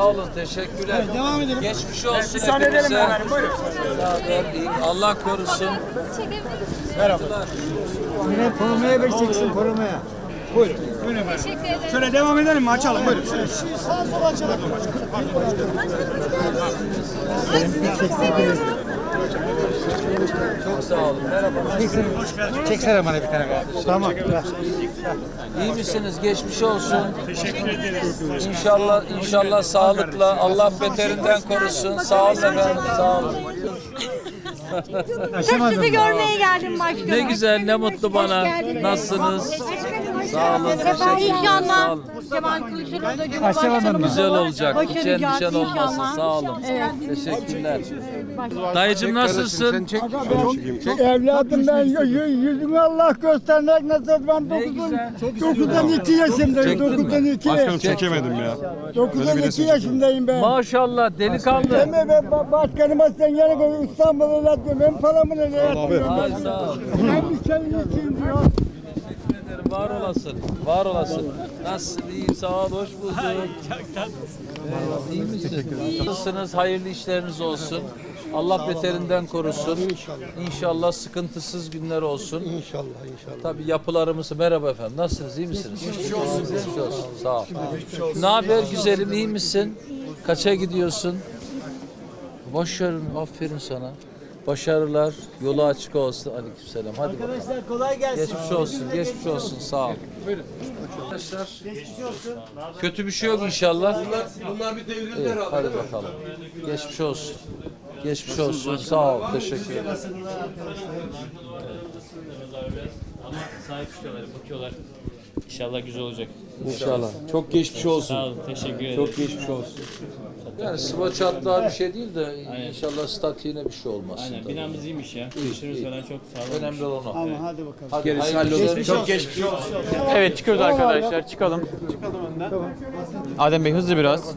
Sağ olun, teşekkürler. devam edelim. Geçmiş olsun Müsaade edelim hepinize. efendim, buyurun. Allah korusun. Merhaba. Yine korumaya vereceksin korumaya. Buyurun. Buyurun efendim. Teşekkür ederim. Şöyle devam edelim mi? Açalım buyurun. Sağ sol açalım. Ay sizi çok seviyorum. Çok sağ olun. Merhaba. Çeksene bana bir tane. Tamam. İyi misiniz? Geçmiş olsun. Teşekkür ederiz. İnşallah inşallah sağlıkla Allah beterinden korusun. Sağ olun efendim. Sağ olun. Sizi görmeye geldim başkanım. Ne güzel, ne mutlu bana. Nasılsınız? Sağ olun, teşekkür ederim. Sağ İnşallah. Kemal Kılıçdaroğlu da Cumhurbaşkanımız Güzel olacak. Hiç Başaracağız endişen olmasın. inşallah. Sağ olun. Evet. Teşekkürler. Dayıcım nasılsın? Evladım ben yü- yüzümü Allah göstermek nasıl ben Ne 9'dan güzel. 9'dan 2 yaşındayım. Çektin mi? 9'dan 2. Başkanım çekemedim ya. 9'dan 2 yaşındayım ben. Maşallah delikanlı. Ama ben ba- başkanıma sen yana koy İstanbul'a diyor. Ben paramı ne yapıyorum? Ay sağ ol. Ben bir şey için diyor. Var olasın. Var olasın. Nasılsın? İyiyim. Sağ ol. Hoş bulduk. Eyvallah, İyi misiniz? Nasılsınız? Hayırlı işleriniz olsun. Allah beterinden korusun. İnşallah sıkıntısız günler olsun. İnşallah inşallah. Tabii yapılarımız merhaba efendim. Nasılsınız? İyi misiniz? Geçmiş olsun. Geçmiş olsun. Sağ ol. Ne haber güzelim? İyi misin? Kaça gidiyorsun? Boş verin. Aferin sana. Başarılar. Yolu açık olsun. Aleykümselam. Hadi bakalım. Arkadaşlar kolay gelsin. Geçmiş olsun, geçmiş olsun. Sağ ol. Buyurun. Arkadaşlar, kötü bir şey yok inşallah. Bunlar, bunlar bir devrildiler abi. Hadi bakalım. Geçmiş olsun. Geçmiş olsun. Sağ ol. Teşekkür ederim. Ama sahip çıkıyorlar, bakıyorlar. İnşallah güzel olacak. İnşallah. Çok geçmiş olsun. Sağ olun, teşekkür ederim. Çok geçmiş olsun. Yani sıva çatlağı bir şey değil de inşallah statiğine bir şey olmasın. Aynen, tabii. binamız iyiymiş ya. Kışlarımız falan çok sağlam. Önemli olan o. Ama hadi bakalım. Hadi hayırlı Çok geçmiş olsun. Evet çıkıyoruz arkadaşlar çıkalım. Adem Bey hızlı biraz.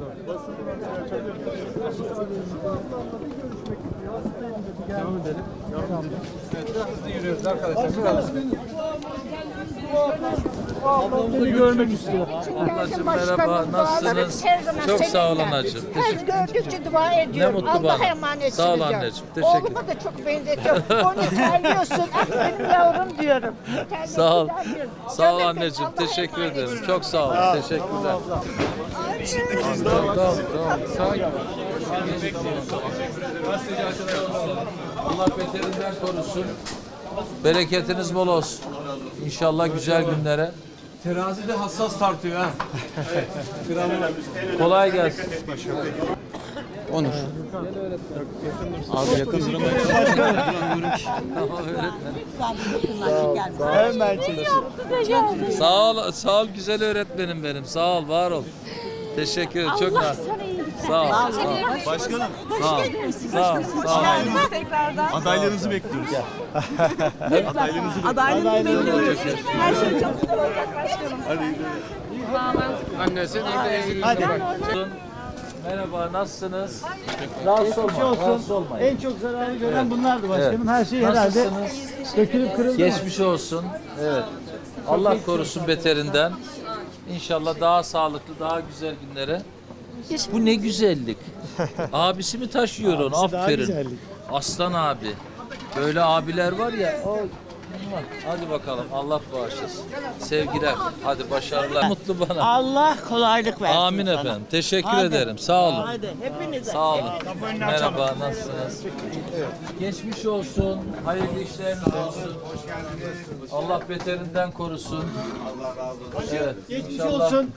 Ablamızı görmek istiyor. Ablacığım merhaba, nasılsınız? Çok sağ olun anacığım. Her gördükçe dua ediyorum. mutlu Allah'a bana. emanetsiniz. Sağ ol anneciğim, teşekkür Oğluma da çok benzetiyorum. Onu terliyorsun. Ah, Benim yavrum diyorum. Sağ ol. Sağ ol anneciğim. Teşekkür ederim. Çok sağ ol. Teşekkürler. Tamam, tamam, tamam. Sakin. Allah beterinden korusun. Bereketiniz bol olsun. İnşallah güzel günlere. Terazide hassas tartıyor ha. Kolay gelsin. Onur. Abi yakın öğretmenim. Hemen. Sağ ol, sağ ol güzel öğretmenim benim. Sağ ol, var ol. Teşekkür ederim. Çok Allah nazik. Sana iyilik Sağ ol. Başkanım Sağ ol. Sağ ol. Sağ ol. adaylarınızı bekliyoruz. Hadi. Merhaba, nasılsınız? Rahatsız olma, rahatsız olmayın. En çok zararı gören bunlardı başkanım. Evet. Her şey herhalde Nasılsınız? dökülüp kırıldı. Geçmiş olsun. Evet. Allah korusun beterinden. İnşallah daha sağlıklı, daha güzel günlere. Bu ne güzellik. Abisi mi taşıyor onu? Abisi daha Aferin. güzellik. Aslan abi. Böyle abiler var ya. o- Hadi bakalım. Allah bağışlasın. Sevgiler. Hadi başarılar. Mutlu bana. Allah kolaylık versin. Amin efendim. Teşekkür ederim. Sağ olun. Hadi hepinize. Sağ olun. Merhaba, nasılsınız? Geçmiş olsun, hayırlı işleriniz olsun. Allah beterinden korusun. Allah razı olsun. Evet, Geçmiş inşallah. olsun.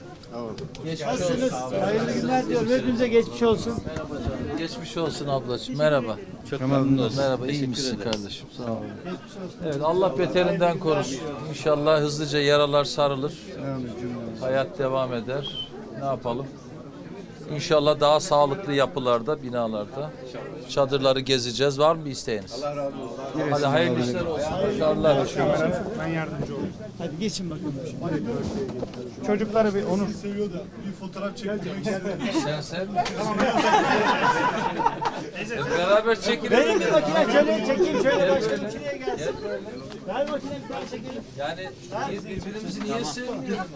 Nasılsınız? Hayırlı günler diyorum. Hepinize geçmiş olsun. Geçmiş olsun ablacığım. Merhaba. Çok memnun Merhaba, iyi misin kardeşim? Sağ olun. Evet, Allah beterinden korusun. İnşallah hızlıca yaralar sarılır. Hayat devam eder. Ne yapalım? İnşallah daha sağlıklı yapılarda, binalarda. Çadırları gezeceğiz. Var mı bir isteğiniz? Allah razı olsun. Hadi hayırlı işler olsun. Başarılar. Ben yardımcı olayım. Hadi geçin bakalım. Çocuklara bir onur. Seviyor da bir fotoğraf çektirmek Sen sen. Beraber çekilelim. Benim bir makine şöyle çekeyim şöyle başkanım şuraya gelsin. Yani biz birbirimizi niye sevmiyoruz?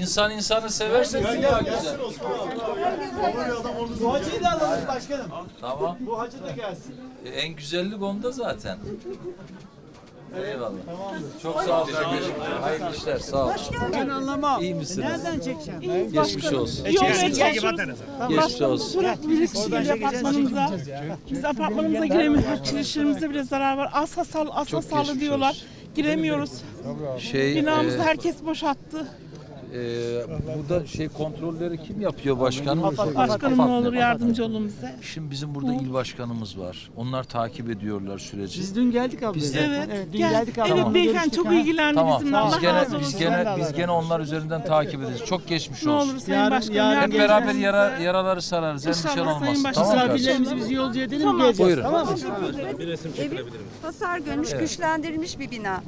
İnsan insanı severse dünya güzel. Bu hacıyı da alalım başkanım. Tamam. Bu hacı da gelsin. E, En güzellik onda zaten. Eyvallah. Çok sağ ol. Hayırlı işler. Sağ ol. Ben anlamam. İyi misiniz? Nereden çekeceğim? Geçmiş olsun. Yolmaya çalışıyoruz. Geçmiş olsun. Sürekli virüs geliyor apartmanımıza. Biz apartmanımıza giremiyoruz. Çilişlerimize bile zarar var. Az hasarlı, az hasarlı geçmiş diyorlar. Giremiyoruz. Şey, Binamızı e, herkes boşalttı. E, burada şey kontrolleri kim yapıyor başkanım? Başkanım ne olur yardımcı olun bize. Şimdi bizim burada il başkanımız var. Onlar takip ediyorlar süreci. Biz dün geldik abla. Biz de- Evet, dün gel. geldik abla. Evet beyefendi çok ilgilendi Tamam. bizimle. Allah Biz gene razı biz olsun. gene biz gene onlar üzerinden takip edeceğiz. Çok geçmiş Ne olsun. olur Sayın Yarın- Başkanım yarın Hep yardımcı beraber olun yara, bize. yaraları sararız. Endişen İnşallah olmaz. Sayın Tamam mı kardeşim? Misafirlerimizi bizi yolcu edelim Tamam. geleceğiz. Buyurun. Tamam mı? Evim hasar görmüş, güçlendirilmiş bir bina.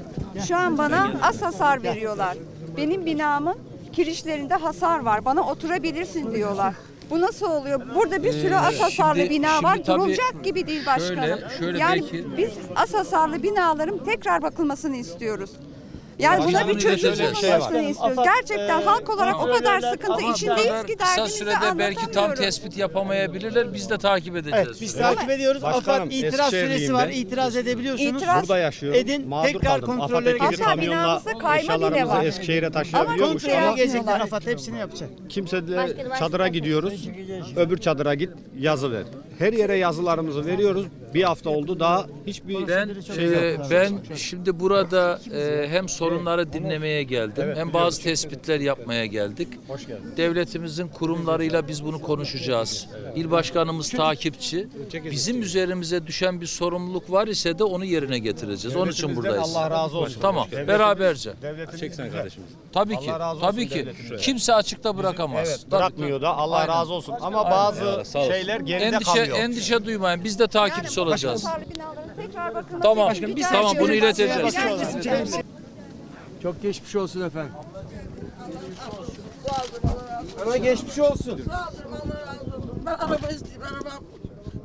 Şu an bana az hasar veriyorlar. Benim binamın kirişlerinde hasar var. Bana oturabilirsin diyorlar. Bu nasıl oluyor? Burada bir sürü Ee, şimdi- bina şimdi var. tabii Durulacak gibi değil başkanım. şöyle- şöyle yani belki- biz az hasarlı binaların tekrar bakılmasını istiyoruz. Yani buna bir çözüm bulunmasını istiyoruz. Afat, Gerçekten e, halk olarak o kadar sıkıntı içindeyiz ki kısa derdimizi sürede belki tam anlatamıyoruz. tespit yapamayabilirler. Biz de takip edeceğiz. Evet biz takip ediyoruz. Afat itiraz süresi var. İtiraz edebiliyorsunuz. İtiraz- Burada yaşıyorum. Edin, Mağdur tekrar kaldım. kontrollere AFAD'daki bir Hatta kamyonla binamızda kayma bile eşyalarımızı var. Eskişehir'e Ama taşıyabiliyormuş kontrol ama gelecekler Afat hepsini yapacak. kimse de çadıra gidiyoruz. Öbür çadıra git yazı ver. Her yere yazılarımızı veriyoruz. Bir hafta oldu daha hiçbir Ben şey e, ben şimdi burada e, hem sorunları dinlemeye geldim hem bazı tespitler yapmaya geldik. Devletimizin kurumlarıyla biz bunu konuşacağız. İl başkanımız takipçi. Bizim üzerimize düşen bir sorumluluk var ise de onu yerine getireceğiz. Onun için buradayız. Allah razı olsun. Tamam. Beraberce. Çeksen kardeşim. Tabii ki. Allah razı olsun Tabii ki. devletimize. Kimse açıkta bırakamaz. Evet Tabii. bırakmıyor da Allah Aynen. razı olsun. Ama bazı şeyler geride Endişe kalıyor. endişe duymayın. Biz de takipçi olacağız. Tamam. rica Tamam bunu ileteceğiz. Çok geçmiş olsun efendim. Ama geçmiş olsun. Ben araba isteyeyim arabam.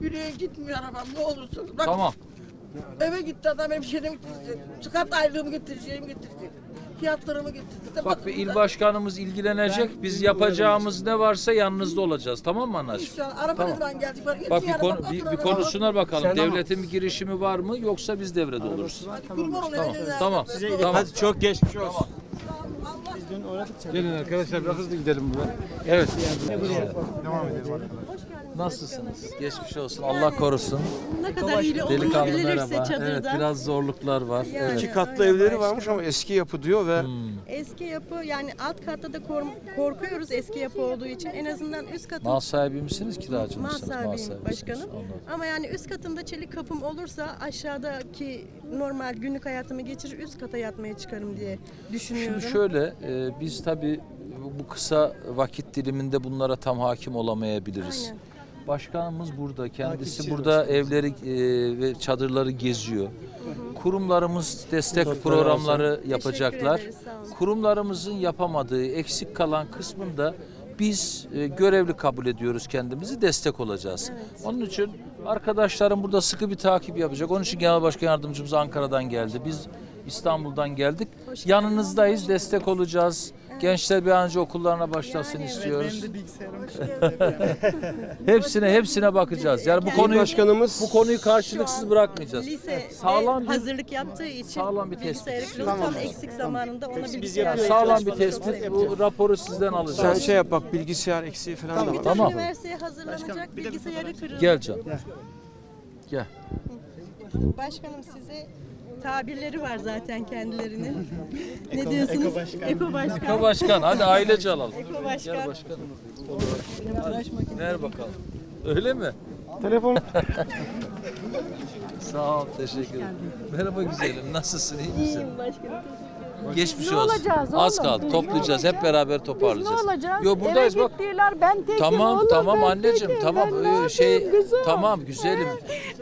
Yürüye gitmiyor arabam ne olursun. Bak Tamam. eve gitti adam hemşehrimi getirsin. Çıkart aylığımı getireceğim getirsin. Fiyatlarımı getirsin. Bak bir il başkanımız ilgilenecek. Biz yapacağımız ne varsa yanınızda olacağız. Tamam mı anacığım? İnşallah araba ne zaman gelecek? Bak, Bak bir, konu, bir, bir konuşsunlar bakalım. Sen ama- Devletin bir girişimi var mı yoksa biz devrede oluruz. var. Olayım. Tamam. Tamam. Tamam. Hadi çok geçmiş olsun. Gelin arkadaşlar biraz hızlı gidelim buradan. Evet. Nasılsınız? Geçmiş olsun. Allah korusun. Ne kadar iyi Delikanlı merhaba. Evet, biraz zorluklar var. Evet. İki katlı evleri varmış ama eski yapı diyor ve Eski yapı yani alt katta da kor- korkuyoruz eski yapı olduğu için. En azından üst katın Mal sahibi misiniz, kiracı mal mısınız? sahibiyim misiniz? başkanım. Anladım. Ama yani üst katımda çelik kapım olursa aşağıdaki normal günlük hayatımı geçirir üst kata yatmaya çıkarım diye düşünüyorum. Şimdi şöyle, e, biz tabii bu kısa vakit diliminde bunlara tam hakim olamayabiliriz. Aynen. Başkanımız burada, kendisi burada evleri e, ve çadırları geziyor. Kurumlarımız destek programları yapacaklar. Kurumlarımızın yapamadığı, eksik kalan kısmında biz e, görevli kabul ediyoruz kendimizi, destek olacağız. Onun için arkadaşlarım burada sıkı bir takip yapacak. Onun için Genel Başkan Yardımcımız Ankara'dan geldi. Biz İstanbul'dan geldik. Yanınızdayız, destek olacağız. Gençler bir an önce okullarına başlasın istiyoruz. hepsine hepsine bakacağız. Yani bu konuyu başkanımız bu konuyu karşılıksız bırakmayacağız. Lise Sağlam bir- hazırlık yaptığı için sağlam bir tespit. bilgisayarı kırıldı tam eksik zamanında ona biz bilgisayar yapıyoruz. Sağlam bir tespit. Bu raporu sizden sen alacağız. şey yap bak bilgisayar eksiği falan da var. Tamam. Üniversiteye hazırlanacak bilgisayarı kırıldı. Gel can. Gel. Başkanım size tabirleri var zaten kendilerinin. ne diyorsunuz? Eko Başkan. Eko Başkan. Eko Başkan hadi ailece alalım. Eko Başkan. Gel başkanım. Ver bakalım. Öyle mi? Telefon Sağ ol, teşekkür ederim. Merhaba güzelim, nasılsın, iyi misin? Başkanım. Geçmiş Ne olsun. olacağız Az oğlum? kaldı, Biz toplayacağız, hep beraber toparlayacağız. Ne olacağız? Yo buradayız Eve bak. gittiler ben tekim Tamam, oğlum, tamam ben anneciğim, tekim. tamam. Ben ne Ee, şey, yapayım kızım? tamam güzelim.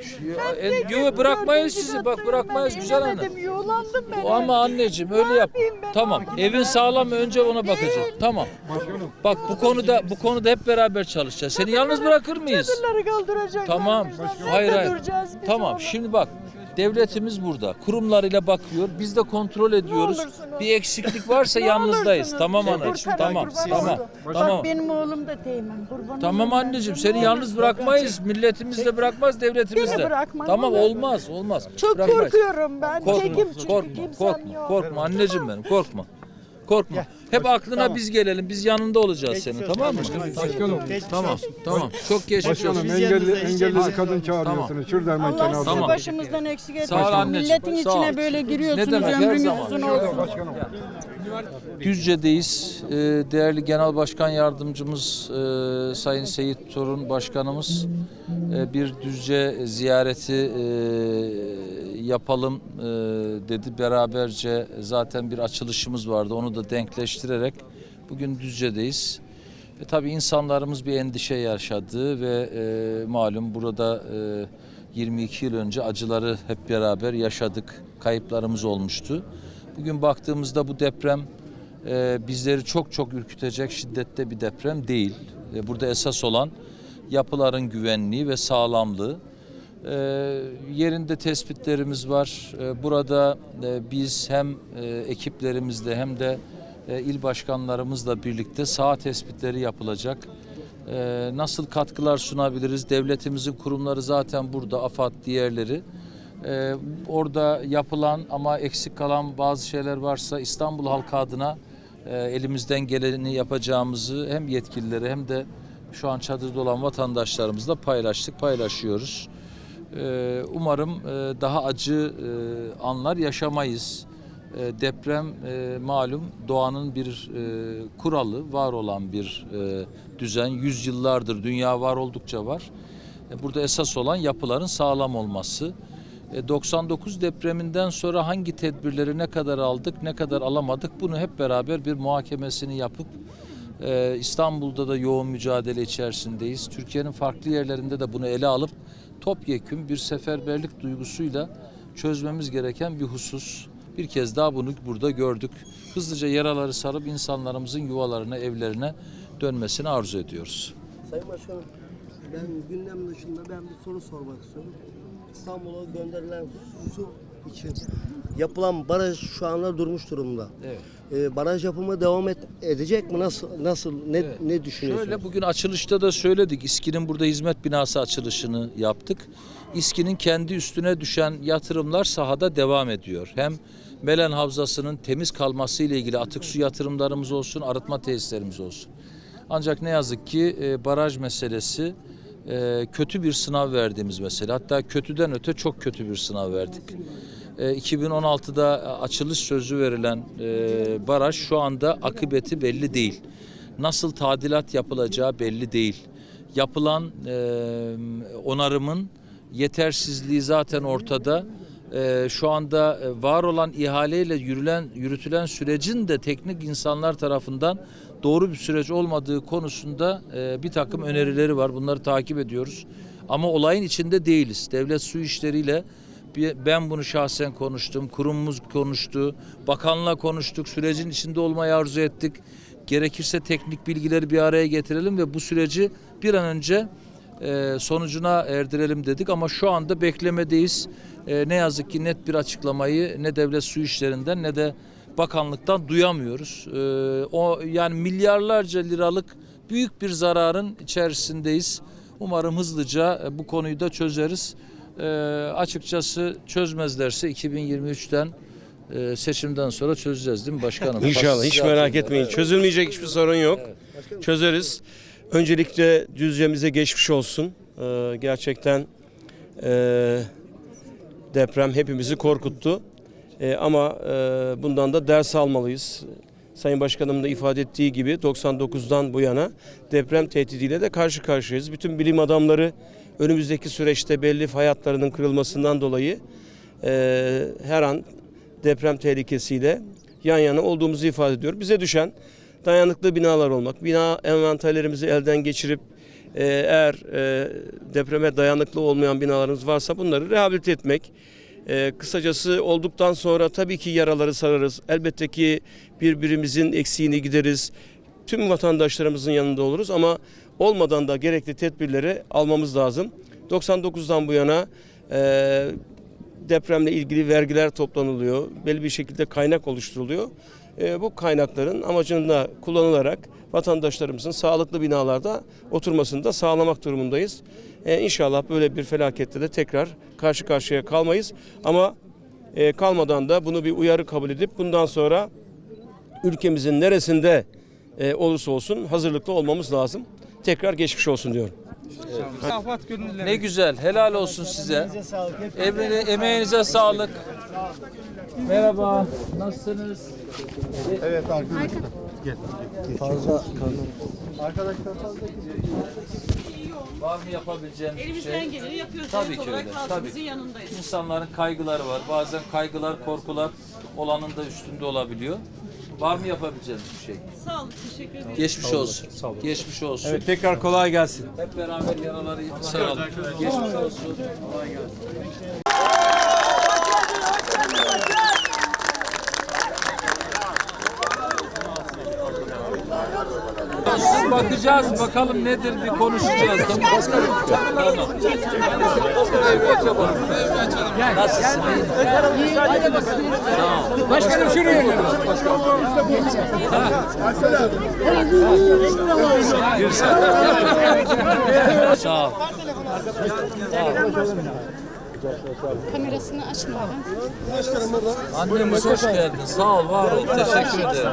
Şu- en- Tekim, Yo bırakmayız dördüncü sizi, bak bırakmayız ben, güzel hanım. inemedim, Yuğlandım ben. O ama anneciğim öyle yap. yapayım ben? Tamam. Evin sağlam mı önce ona bakacağız. Tamam. Bak bu konuda bu konuda hep beraber çalışacağız. Seni yalnız bırakır mıyız? Çadırları kaldıracaklar. Tamam. Nerede Hayır hayır. duracağız biz Tamam. oğlum? Şimdi bak. Devletimiz burada. Kurumlarıyla bakıyor. Biz de kontrol ediyoruz. Bir eksiklik varsa yalnızdayız. Tamam anacığım. Tamam. Tamam. Tamam. benim oğlum da teğmen. Kurban Tamam anneciğim seni yalnız bırakmayız. Milletimiz de bırakmaz, devletimiz Beni de. Tamam olur. olmaz, olmaz. Çok Bırakmayız. korkuyorum ben. Korkma, Çekim çünkü korkma, korkma, korkma anneciğim benim, korkma. Korkma. Hep aklına biz gelelim, biz yanında olacağız senin, tamam mı? Başkanım. Tamam, tamam. Çok geçmiş Başkanım olsun. engelli, engelli bir kadın çağırıyorsunuz. Şurada hemen Allah kenarda. sizi Tamam. başımızdan eksik etmesin. Milletin içine böyle giriyorsunuz. Ömrünüz uzun olsun. Düzce'deyiz. Ee, Değerli Genel Başkan Yardımcımız e, Sayın Seyit Torun Başkanımız e, bir Düzce ziyareti e, yapalım dedi. Beraberce zaten bir açılışımız vardı. Onu da denkleştirerek bugün Düzce'deyiz. E, tabii insanlarımız bir endişe yaşadı ve e, malum burada e, 22 yıl önce acıları hep beraber yaşadık. Kayıplarımız olmuştu. Bugün baktığımızda bu deprem e, bizleri çok çok ürkütecek şiddette bir deprem değil. E, burada esas olan yapıların güvenliği ve sağlamlığı. E, yerinde tespitlerimiz var. E, burada e, biz hem e, ekiplerimizle hem de e, il başkanlarımızla birlikte saha tespitleri yapılacak. E, nasıl katkılar sunabiliriz? Devletimizin kurumları zaten burada, AFAD, diğerleri. Ee, orada yapılan ama eksik kalan bazı şeyler varsa İstanbul halkı adına e, elimizden geleni yapacağımızı hem yetkilileri hem de şu an çadırda olan vatandaşlarımızla paylaştık, paylaşıyoruz. Ee, umarım e, daha acı e, anlar yaşamayız. E, deprem e, malum doğanın bir e, kuralı, var olan bir e, düzen. Yüzyıllardır dünya var oldukça var. E, Burada esas olan yapıların sağlam olması. E, 99 depreminden sonra hangi tedbirleri ne kadar aldık, ne kadar alamadık bunu hep beraber bir muhakemesini yapıp e, İstanbul'da da yoğun mücadele içerisindeyiz. Türkiye'nin farklı yerlerinde de bunu ele alıp topyekün bir seferberlik duygusuyla çözmemiz gereken bir husus. Bir kez daha bunu burada gördük. Hızlıca yaraları sarıp insanlarımızın yuvalarına, evlerine dönmesini arzu ediyoruz. Sayın Başkanım, ben gündem dışında ben bir soru sormak istiyorum. İstanbul'a gönderilen su için yapılan baraj şu anda durmuş durumda. Evet. Ee, baraj yapımı devam et, edecek mi? Nasıl nasıl ne Evet. ne düşünüyorsunuz? Şöyle bugün açılışta da söyledik. İSKİ'nin burada hizmet binası açılışını yaptık. İSKİ'nin kendi üstüne düşen yatırımlar sahada devam ediyor. Hem Melen Havzası'nın temiz kalması ile ilgili atık su yatırımlarımız olsun, arıtma tesislerimiz olsun. Ancak ne yazık ki e, baraj meselesi e, kötü bir sınav verdiğimiz mesele. Hatta kötüden öte çok kötü bir sınav verdik. E, 2016'da açılış sözü verilen e, baraj şu anda akıbeti belli değil. Nasıl tadilat yapılacağı belli değil. Yapılan e, onarımın yetersizliği zaten ortada. E, şu anda e, var olan ihaleyle yürülen yürütülen sürecin de teknik insanlar tarafından doğru bir süreç olmadığı konusunda e, bir takım önerileri var. Bunları takip ediyoruz. Ama olayın içinde değiliz. Devlet su işleriyle ben bunu şahsen konuştum, kurumumuz konuştu, bakanla konuştuk, sürecin içinde olmayı arzu ettik. Gerekirse teknik bilgileri bir araya getirelim ve bu süreci bir an önce e, sonucuna erdirelim dedik ama şu anda beklemedeyiz. E, ne yazık ki net bir açıklamayı ne devlet su işlerinden ne de bakanlıktan duyamıyoruz. E, o yani milyarlarca liralık büyük bir zararın içerisindeyiz. Umarım hızlıca e, bu konuyu da çözeriz. E, açıkçası çözmezlerse 2023'ten e, seçimden sonra çözeceğiz değil mi başkanım? İnşallah hiç merak etmeyin. Evet. Çözülmeyecek hiçbir sorun yok. Çözeriz. Öncelikle Düzce'mize geçmiş olsun. Ee, gerçekten e, deprem hepimizi korkuttu. E, ama e, bundan da ders almalıyız. Sayın Başkanım da ifade ettiği gibi 99'dan bu yana deprem tehdidiyle de karşı karşıyayız. Bütün bilim adamları önümüzdeki süreçte belli fay hatlarının kırılmasından dolayı e, her an deprem tehlikesiyle yan yana olduğumuzu ifade ediyor. Bize düşen dayanıklı binalar olmak, bina envanterlerimizi elden geçirip e, eğer e, depreme dayanıklı olmayan binalarımız varsa bunları rehabilite etmek. E, kısacası olduktan sonra tabii ki yaraları sararız. Elbette ki birbirimizin eksiğini gideriz. Tüm vatandaşlarımızın yanında oluruz ama olmadan da gerekli tedbirleri almamız lazım. 99'dan bu yana e, depremle ilgili vergiler toplanılıyor. Belli bir şekilde kaynak oluşturuluyor. E, bu kaynakların amacında kullanılarak vatandaşlarımızın sağlıklı binalarda oturmasını da sağlamak durumundayız. E, inşallah böyle bir felakette de tekrar karşı karşıya kalmayız. Ama e, kalmadan da bunu bir uyarı kabul edip bundan sonra ülkemizin neresinde e, olursa olsun hazırlıklı olmamız lazım. Tekrar geçmiş olsun diyorum. Ne güzel. Helal olsun size. Emrine, emeğinize sağlık. Merhaba. Nasılsınız? Var mı yapabileceğiniz bir şey? Elimizden geleni yapıyoruz. Tabii ki öyle, tabii. yanındayız. İnsanların kaygıları var. Bazen kaygılar, korkular olanın da üstünde olabiliyor. Var mı yapabileceğiniz bir şey? Sağ olun. Teşekkür ederim. Geçmiş olsun. Geçmiş olsun. Evet tekrar kolay gelsin. Hep beraber yaraları saralım. Geçmiş olsun. Bakacağız bakalım nedir bir konuşacağız. Tamam. Tamam. Nasılsın? Tamam. Başkanım şuraya Sağ ol. Kamerasını açmadım. Annemiz hoş geldin. Sağ ol, var ol. Teşekkür ederim.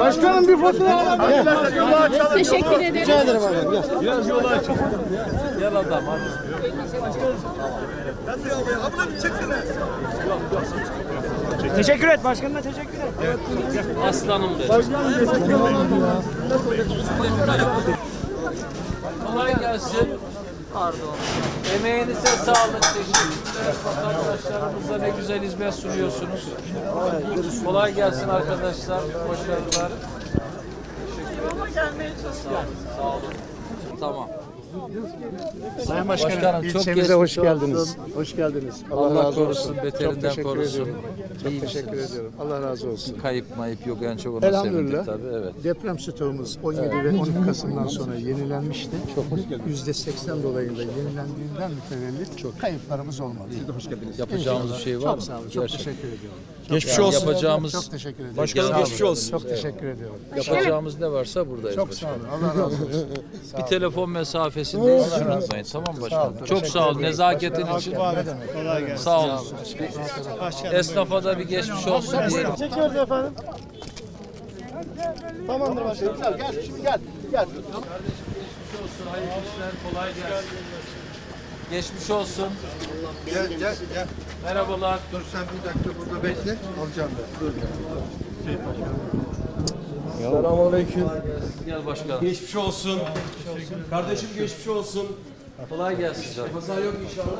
Başkanım bir fotoğraf alın. Teşekkür ederim. Rica ederim abi. Gel adam hadi. Teşekkür et başkanına teşekkür et. Aslanım benim. Kolay gelsin. Pardon. Emeğinize sağlık. Teşekkürler. Vatandaşlarımıza ne güzel hizmet sunuyorsunuz. Kolay gelsin arkadaşlar. Başarılar. Sağ olun. Tamam. Sayın Başkanım, çok ilçemize geçmiş hoş geldiniz. Hoş geldiniz. Allah, Allah razı korusun, olsun. beterinden Çok teşekkür korusun. ediyorum. Çok İyi teşekkür misiniz? ediyorum. Allah razı olsun. Kayıp mayıp yok en çok ona Elhamdülillah. tabii. Evet. Deprem stoğumuz 17 ve 12 Kasım'dan sonra yenilenmişti. Çok %80 dolayında yenilendiğinden mütevellit çok kayıplarımız olmadı. Siz de hoş geldiniz. Yapacağımız bir şey var mı? Çok sağ olun. Çok teşekkür ediyorum. Geçmiş Yani olsun. yapacağımız Çok teşekkür ediyorum. Başkanım Sağ olun. geçmiş olsun. Çok teşekkür ediyorum. yapacağımız ne varsa buradayız. Çok başkanım. sağ olun. Allah razı olsun. Bir telefon mesafesindeyiz. Unutmayın tamam başkanım? Çok sağ ol nezaketin için. Ne demek? Sağ olun. Esnafa da bir geçmiş olsun. Çekiyoruz efendim. Tamamdır başkanım. Gel, gel şimdi gel. Gel. Geçmiş olsun, hayırlı işler, kolay gelsin. Geçmiş olsun. Gel gel gel. Merhabalar. Dur sen bir dakika burada bekle. Alacağım ben. Dur. Selamünaleyküm. Gel başkanım. Geçmiş olsun. Kardeşim geçmiş olsun. Kolay gelsin canım. Pazar yok inşallah.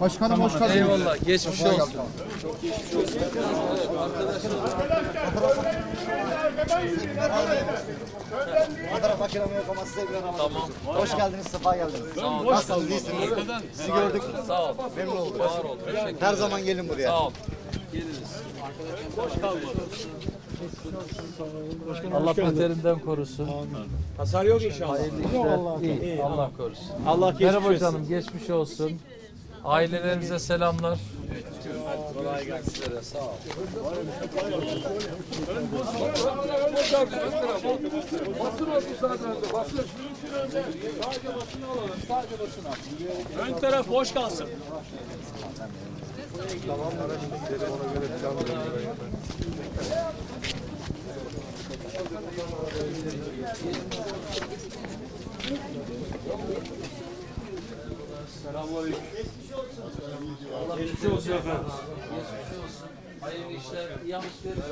Başkanım hoş geldiniz. Eyvallah. Geçmiş olsun. Makinemi yok ama size bir Tamam. Hoş geldiniz, sefa geldiniz. Sağ ol. Nasılsınız, iyisiniz? Sizi gördük. Sağ ol. Memnun olduk. Her zaman gelin buraya. Sağ ol. Geliriz. Allah beterinden korusun. Hasar yok inşallah. Hayırlı işler. İyi. Allah korusun. Allah geçmiş Merhaba olsun. canım. Geçmiş olsun. Ailelerinize selamlar. Kolay gelsin. Sizlere sağ ol. Ön taraf boş kalsın. Geçmiş olsun efendim. Geçmiş olsun. Hayırlı işler, iyi alışveriş.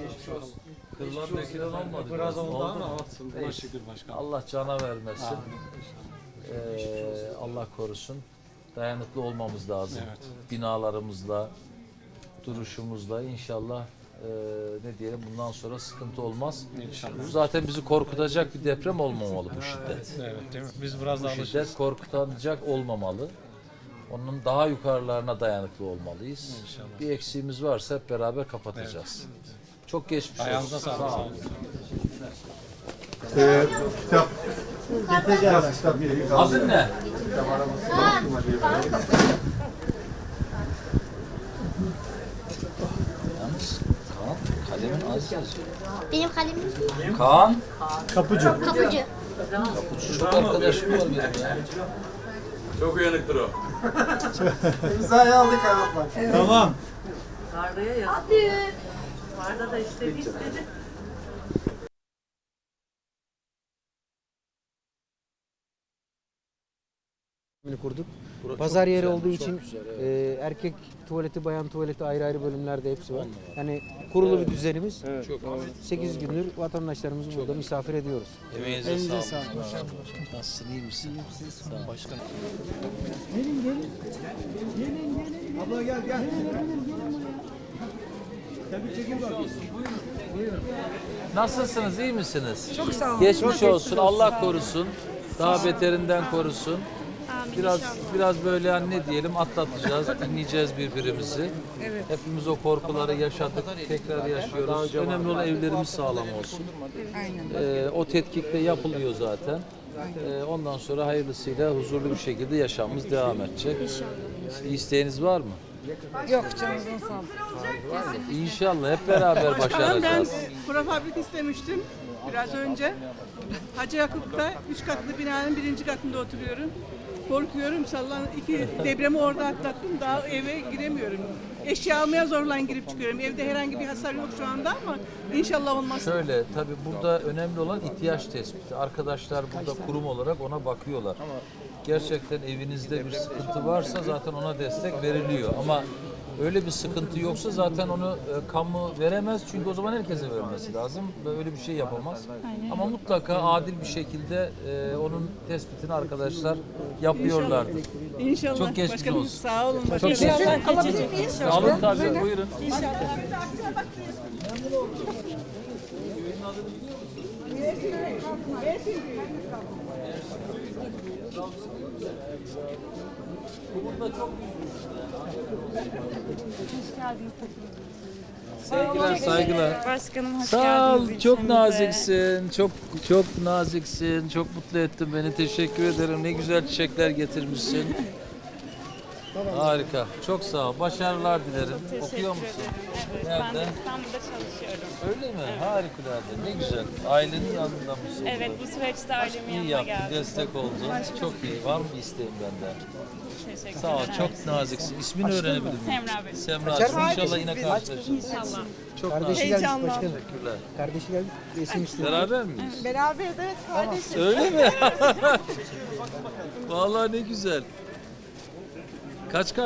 Geçmiş olsun. Kırılan dökülen olmadı. Biraz oldu ama olsun. şükür başkanım. Allah cana vermesin. Ee, Allah korusun. Dayanıklı olmamız lazım. Binalarımızla, duruşumuzla inşallah e, ne diyelim bundan sonra sıkıntı olmaz. Bu zaten bizi korkutacak bir deprem olmamalı bu şiddet. Evet değil mi? Biz biraz Bu şiddet korkutacak olmamalı. Onun daha yukarılarına dayanıklı olmalıyız. Bir eksiğimiz varsa hep beraber kapatacağız. Çok geçmiş olsun. Sağ olun. Ee, kitap. Adın ne? Yalnız Kaan kalemin az yazıyor. Benim kalemim Kaan kapıcı. Kapıcı çok arkadaşım var benim ya. İmzayı aldık. Tamam. Kurduk. Burası Pazar çok yeri güzel, olduğu çok için güzel, evet. e, erkek tuvaleti, bayan tuvaleti ayrı ayrı bölümlerde hepsi var. Yani kurulu bir düzenimiz. Çok 8 gündür vatandaşlarımızı burada misafir ediyoruz. Emeğinize sağlık. Nasılsın iyi misin? Sağ ol. Başkanım. Abla gel gel. Nasılsınız iyi misiniz? Çok sağ olun. Geçmiş olsun Allah korusun. Daha beterinden korusun. Biraz biraz böyle hani ne diyelim atlatacağız, dinleyeceğiz birbirimizi. Evet. Hepimiz o korkuları yaşadık, tekrar yaşıyoruz. Önemli olan evlerimiz sağlam olsun. Ee, o tetkik de yapılıyor zaten. Ee, ondan sonra hayırlısıyla huzurlu bir şekilde yaşamımız devam edecek. İnşallah. İsteğiniz var mı? Yok canınızın sağ olun. İnşallah hep beraber Ben başaracağız. prefabrik istemiştim biraz önce. Hacı Yakup'ta üç katlı binanın birinci katında oturuyorum. Korkuyorum sallan iki depremi orada atlattım daha eve giremiyorum. Eşya almaya zorlan girip çıkıyorum. Evde herhangi bir hasar yok şu anda ama inşallah olmaz. Şöyle tabii burada önemli olan ihtiyaç tespiti. Arkadaşlar burada kurum olarak ona bakıyorlar. Gerçekten evinizde bir sıkıntı varsa zaten ona destek veriliyor. Ama öyle bir sıkıntı yoksa zaten onu e, kamu veremez. Çünkü o zaman herkese vermesi lazım. Böyle bir şey yapamaz. Ama mutlaka adil bir şekilde e, onun tespitini arkadaşlar yapıyorlardır. İnşallah. Çok geçmiş Başkanım olsun. sağ olun. Çok geçmiş Alabilir miyiz? Alın tabii buyurun. Sevgiler, saygılar. Başkanım hoş Sağ ol, çok naziksin, çok çok naziksin, çok mutlu ettin beni. Teşekkür ederim. Ne güzel çiçekler getirmişsin. Harika, çok sağ ol. Başarılar dilerim. Okuyor musun? Nerede? İstanbul'da çalışıyorum. Öyle mi? Harikulade. Ne güzel. Ailenin yanında mısın? Evet bu süreçte ailemin İyi yaptın, destek oldun. Çok iyi. Var mı bir isteğin benden? Teşekkür Sağ ol, çok naziksin. İsmini öğrenebilir miyim? Semra Bey. Semra, inşallah yine karşılaşırız. İnşallah. Çok Kardeşi gelmiş Heyecanlandım. başkanım. Teşekkürler. Kardeşi gelmiş resim istedi. Beraber miyiz? Beraber evet kardeşim. Öyle mi? Vallahi ne güzel. Kaç kardeş?